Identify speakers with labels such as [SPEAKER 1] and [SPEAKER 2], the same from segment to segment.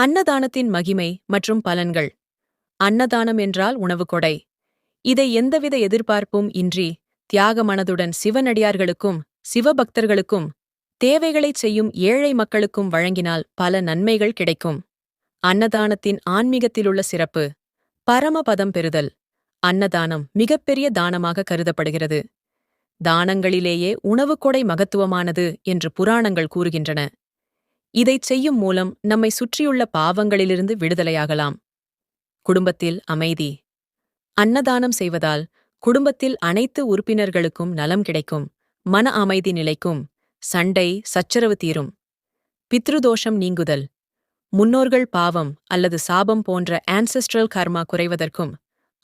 [SPEAKER 1] அன்னதானத்தின் மகிமை மற்றும் பலன்கள். அன்னதானம் என்றால் உணவு கொடை. இதை எந்தவித எதிர்பார்ப்பும் இன்றி தியாக மனதுடன் சிவனடியார்களுக்கும் சிவபக்தர்களுக்கும் தேவைகளைச் செய்யும் ஏழை மக்களுக்கும் வழங்கினால் பல நன்மைகள் கிடைக்கும். அன்னதானத்தின் ஆன்மீகத்திலுள்ள சிறப்பு பரமபதம் பெறுதல். அன்னதானம் மிகப்பெரிய தானமாக கருதப்படுகிறது. தானங்களிலேயே உணவு கொடை மகத்துவமானது என்று புராணங்கள் கூறுகின்றன. இதைச் செய்யும் மூலம் நம்மை சுற்றியுள்ள பாவங்களிலிருந்து விடுதலையாகலாம். குடும்பத்தில் அமைதி. அன்னதானம் செய்வதால் குடும்பத்தில் அனைத்து உறுப்பினர்களுக்கும் நலம் கிடைக்கும் மன அமைதி நிலைக்கும் சண்டை சச்சரவு தீரும். பித்ருதோஷம் நீங்குதல். முன்னோர்கள் பாவம் அல்லது சாபம் போன்ற ஆன்செஸ்ட்ரல் கர்மா குறைவதற்கும்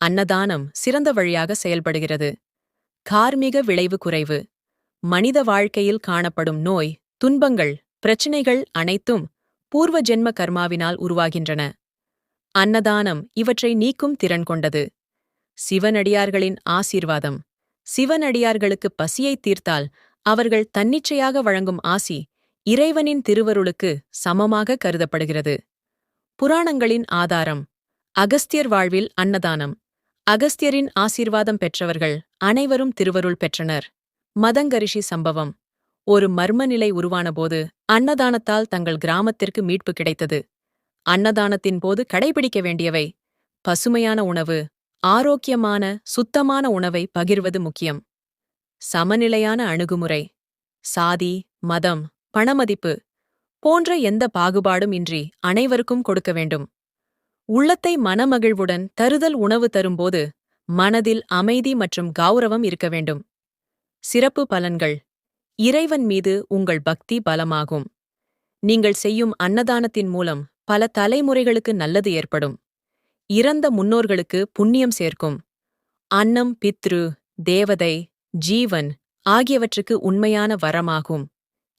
[SPEAKER 1] அன்னதானம் சிறந்த வழியாக செயல்படுகிறது. கார்மீக விளைவு குறைவு. மனித வாழ்க்கையில் காணப்படும் நோய் துன்பங்கள் பிரச்சினைகள் அனைத்தும் பூர்வ ஜென்ம கர்மாவினால் உருவாகின்றன. அன்னதானம் இவற்றை நீக்கும் திறன் கொண்டது. சிவனடியார்களின் ஆசீர்வாதம். சிவனடியார்களுக்கு பசியை தீர்த்தால் அவர்கள் தன்னிச்சையாக வழங்கும் ஆசி இறைவனின் திருவருளுக்கு சமமாக கருதப்படுகிறது. புராணங்களின் ஆதாரம். அகஸ்தியர் வாழ்வில் அன்னதானம். அகஸ்தியரின் ஆசீர்வாதம் பெற்றவர்கள் அனைவரும் திருவருள் பெற்றனர். மதங்கரிஷி சம்பவம். ஒரு மர்மநிலை உருவானபோது அன்னதானத்தால் தங்கள் கிராமத்திற்கு மீட்பு கிடைத்தது. அன்னதானத்தின் போது கடைபிடிக்க வேண்டியவை பசுமையான உணவு ஆரோக்கியமான சுத்தமான உணவை பகிர்வது முக்கியம். சமநிலையான அணுகுமுறை சாதி மதம் பணமதிப்பு போன்ற எந்த பாகுபாடும் இன்றி அனைவருக்கும் கொடுக்க வேண்டும். உள்ளத்தை மனமகிழ்வுடன் தருதல் உணவு தரும்போது மனதில் அமைதி மற்றும் கௌரவம் இருக்க வேண்டும். சிறப்பு பலன்கள் இறைவன் மீது உங்கள் பக்தி பலமாகும். நீங்கள் செய்யும் அன்னதானத்தின் மூலம் பல தலைமுறைகளுக்கு நல்லது ஏற்படும். இறந்த முன்னோர்களுக்கு புண்ணியம் சேர்க்கும். அன்னம் பித்ரு தேவதை ஜீவன் ஆகியவற்றுக்கு உண்மையான வரமாகும்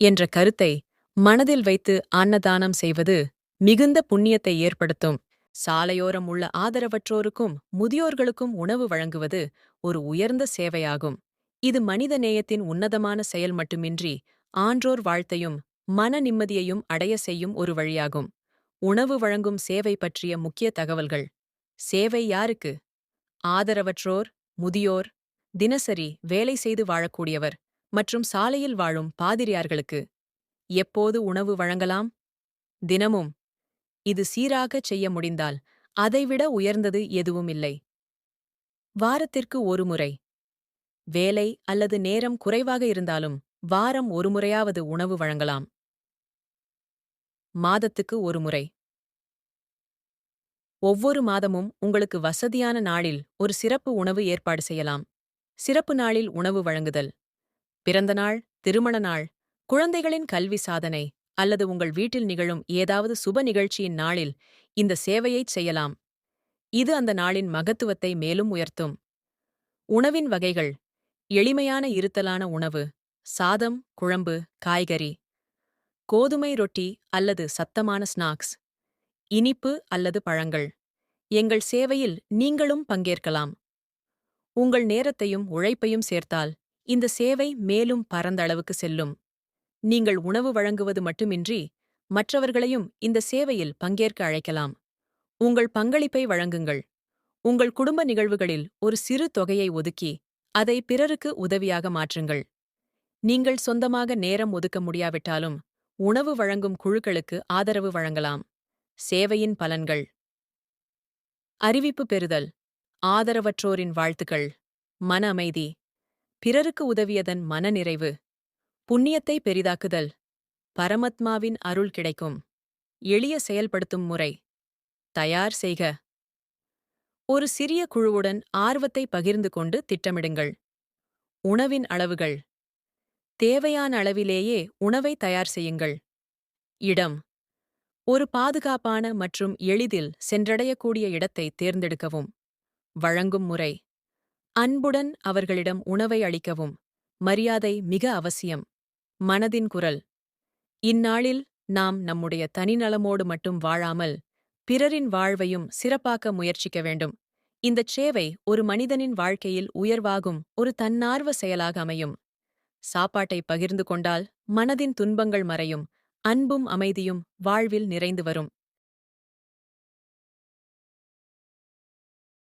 [SPEAKER 1] என்ற கருத்தை மனதில் வைத்து அன்னதானம் செய்வது மிகுந்த புண்ணியத்தை ஏற்படுத்தும். சாலையோரம் உள்ள ஆதரவற்றோருக்கும் முதியோர்களுக்கும் உணவு வழங்குவது ஒரு உயர்ந்த சேவையாகும். இது மனித நேயத்தின் உன்னதமான செயல் மட்டுமின்றி ஆன்றோர் வாழ்த்தையும் மன நிம்மதியையும் அடைய செய்யும் ஒரு வழியாகும். உணவு வழங்கும் சேவை பற்றிய முக்கிய தகவல்கள். சேவை யாருக்கு? ஆதரவற்றோர் முதியோர் தினசரி வேலை செய்து வாழக்கூடியவர் மற்றும் சாலையில் வாழும் பாதிரியார்களுக்கு எப்போது உணவு வழங்கலாம்? தினமும். இது சீராகச் செய்ய முடிந்தால் அதைவிட உயர்ந்தது எதுவும் இல்லை வாரத்திற்கு ஒரு முறை. வேலை அல்லது நேரம் குறைவாக இருந்தாலும் வாரம் ஒருமுறையாவது உணவு வழங்கலாம். மாதத்துக்கு ஒரு முறை. ஒவ்வொரு மாதமும் உங்களுக்கு வசதியான நாளில் ஒரு சிறப்பு உணவு ஏற்பாடு செய்யலாம். சிறப்பு நாளில் உணவு வழங்குதல். பிறந்த நாள் திருமண நாள் குழந்தைகளின் கல்வி சாதனை அல்லது உங்கள் வீட்டில் நிகழும் ஏதாவது சுப நிகழ்ச்சியின் நாளில் இந்த சேவையைச் செய்யலாம். இது அந்த நாளின் மகத்துவத்தை மேலும் உயர்த்தும். உணவின் வகைகள் எளிமையான இருத்தலான உணவு சாதம் குழம்பு காய்கறி கோதுமை ரொட்டி அல்லது சத்தமான ஸ்நாக்ஸ் இனிப்பு அல்லது பழங்கள். எங்கள் சேவையில் நீங்களும் பங்கேற்கலாம். உங்கள் நேரத்தையும் உழைப்பையும் சேர்த்தால் இந்த சேவை மேலும் பரந்த அளவுக்கு செல்லும். நீங்கள் உணவு வழங்குவது மட்டுமின்றி மற்றவர்களையும் இந்த சேவையில் பங்கேற்க அழைக்கலாம். உங்கள் பங்களிப்பை வழங்குங்கள். உங்கள் குடும்ப நிகழ்வுகளில் ஒரு சிறு தொகையை ஒதுக்கி அதை பிறருக்கு உதவியாக மாற்றுங்கள். நீங்கள் சொந்தமாக நேரம் ஒதுக்க முடியாவிட்டாலும் உணவு வழங்கும் குழுக்களுக்கு ஆதரவு வழங்கலாம். சேவையின் பலன்கள். அறிவிப்பு பெறுதல். ஆதரவற்றோரின் வாழ்த்துக்கள். மன அமைதி. பிறருக்கு உதவியதன் மனநிறைவு புண்ணியத்தை பெரிதாக்குதல். பரமத்மாவின் அருள் கிடைக்கும். எளிய செயல்படுத்தும் முறை. தயார் செய்க. ஒரு சிறிய குழுவுடன் ஆர்வத்தை பகிர்ந்து கொண்டு திட்டமிடுங்கள். உணவின் அளவுகள். தேவையான அளவிலேயே உணவை தயார் செய்யுங்கள். இடம். ஒரு பாதுகாப்பான மற்றும் எளிதில் சென்றடையக்கூடிய இடத்தை தேர்ந்தெடுக்கவும். வழங்கும் முறை. அன்புடன் அவர்களிடம் உணவை அளிக்கவும். மரியாதை மிக அவசியம். மனதின் குரல். இந்நாளில் நாம் நம்முடைய தனிநலமோடு மட்டும் வாழாமல் பிறரின் வாழ்வையும் சிறப்பாக்க முயற்சிக்க வேண்டும். இந்தச் சேவை ஒரு மனிதனின் வாழ்க்கையில் உயர்வாகும் ஒரு தன்னார்வ செயலாக அமையும். சாப்பாட்டை பகிர்ந்து கொண்டால் மனதின் துன்பங்கள் மறையும் அன்பும் அமைதியும் வாழ்வில் நிறைந்து வரும்.